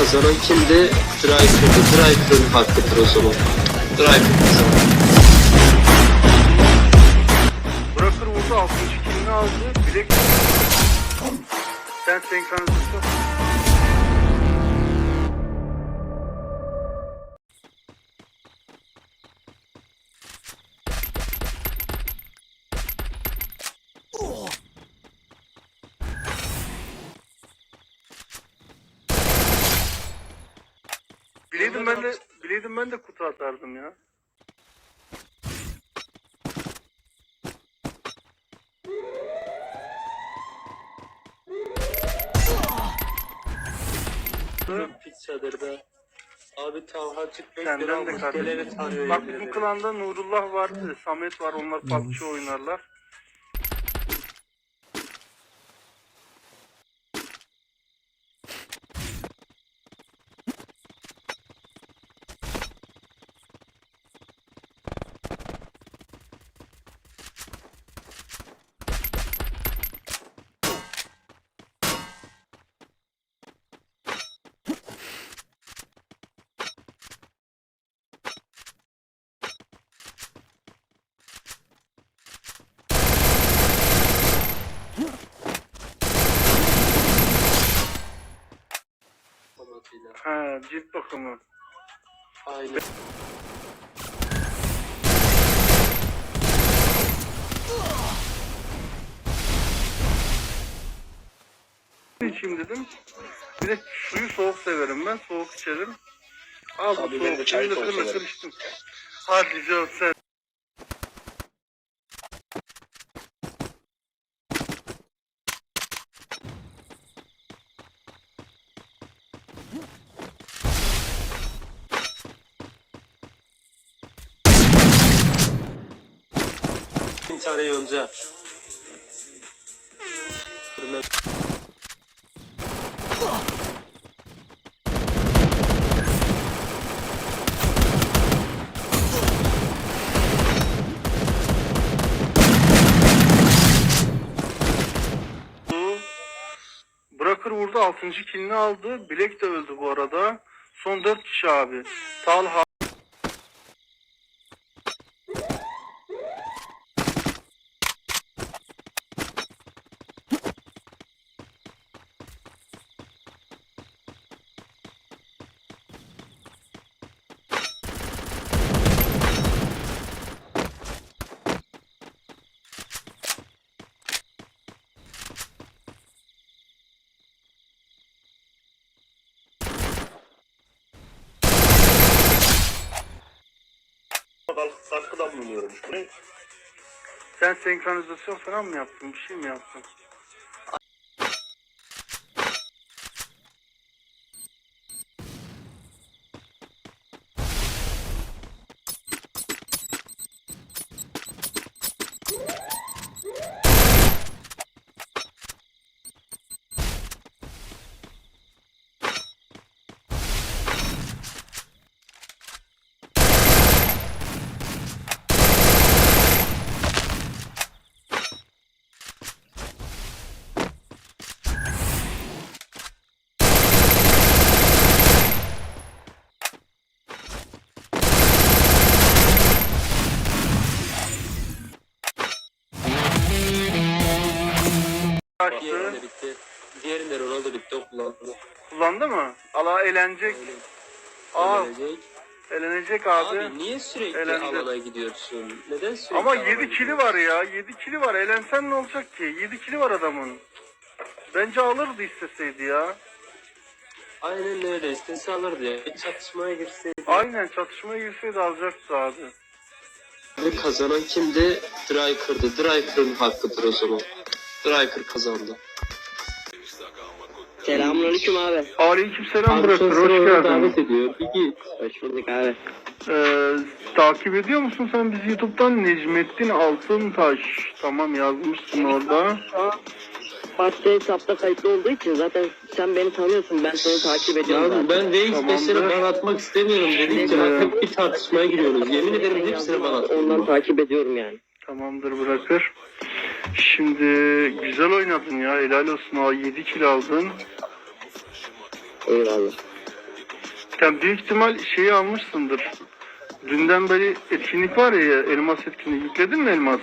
kazanan kimdi? Driver'dı. Driver'ın hakkıdır o zaman. Driver kazandı. Bırakır vurdu 60 kilini aldı. Bilek sen senkronizasyon. Bileydim ben de bileydim ben de kutu atardım ya. Pik çadırda. Abi Talha çıkmış. Senden de kardeşim. tanıyor Bak bizim klanda Nurullah vardı, Samet var. Onlar PUBG oynarlar. Formatıyla. Ha, cilt bakımı. Aynen. içeyim dedim. Bir de suyu soğuk severim ben. Soğuk içerim. Al bu Abi ben de soğuk çay soğuk severim. içtim. Hadi tane yonca. Bırakır vurdu 6. kilini aldı. Bilek de öldü bu arada. Son 4 kişi abi. Talha katkıda bulunuyormuş. Bu ne? sen senkronizasyon falan mı yaptın? Bir şey mi yaptın? Kaçtı. diğerinde bitti. Diğerinde Ronaldo bitti o kullandı. Kullandı mı? Allah eğlenecek. Aa Eğlenecek. eğlenecek abi. Abi niye sürekli Elendi. alana gidiyorsun? Neden sürekli Ama alana 7 kili gidiyorsun? var ya. 7 kili var. Eğlensen ne olacak ki? 7 kili var adamın. Bence alırdı isteseydi ya. Aynen öyle. İstese alırdı ya. Bir çatışmaya girseydi. Aynen çatışmaya girseydi alacaktı abi. Ve kazanan kimdi? Driver'dı. Driver'ın hakkıdır o zaman. Driver kazandı. Selamünaleyküm abi. Aleykümselam bırakır. Hoş geldin. ediyor. Bir git. Hoş bulduk abi. Ee, takip ediyor musun sen bizi YouTube'dan? Necmettin Altıntaş. Tamam yazmışsın orada. Başka hesapta kayıtlı olduğu için zaten sen beni tanıyorsun. Ben seni takip ediyorum. Ya zaten. ben reis Tamamdır. beşleri ban atmak istemiyorum dedikçe bak hep bir tartışmaya giriyoruz. Yemin ederim hepsini ban Ondan atıyorum. takip ediyorum yani. Tamamdır bırakır. Şimdi güzel oynadın ya. Helal olsun. Aa, 7 kilo aldın. Eyvallah. Ya büyük ihtimal şeyi almışsındır. Dünden beri etkinlik var ya elmas etkinliği. Yükledin mi elmas?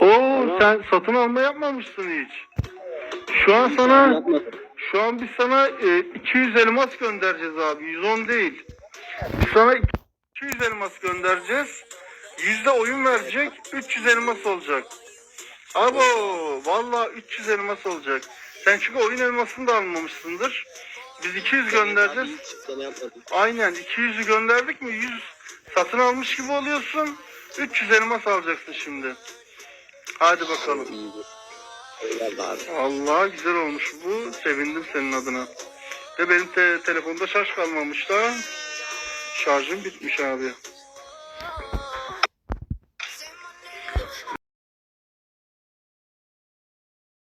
Oo sen satın alma yapmamışsın hiç. Şu an sana şu an biz sana e, 200 elmas göndereceğiz abi. 110 değil. Biz sana 200 elmas göndereceğiz. Yüzde oyun verecek. 300 elmas olacak. Abo vallahi 300 elmas olacak. Sen çünkü oyun elmasını da almamışsındır. Biz 200 göndereceğiz. Çıktığını yapmadım. Aynen 200'ü gönderdik mi 100 satın almış gibi oluyorsun. 300 elmas alacaksın şimdi. Hadi bakalım. Allah güzel olmuş bu. Sevindim senin adına. Ve benim te- telefonda şarj kalmamış da. Şarjım bitmiş abi.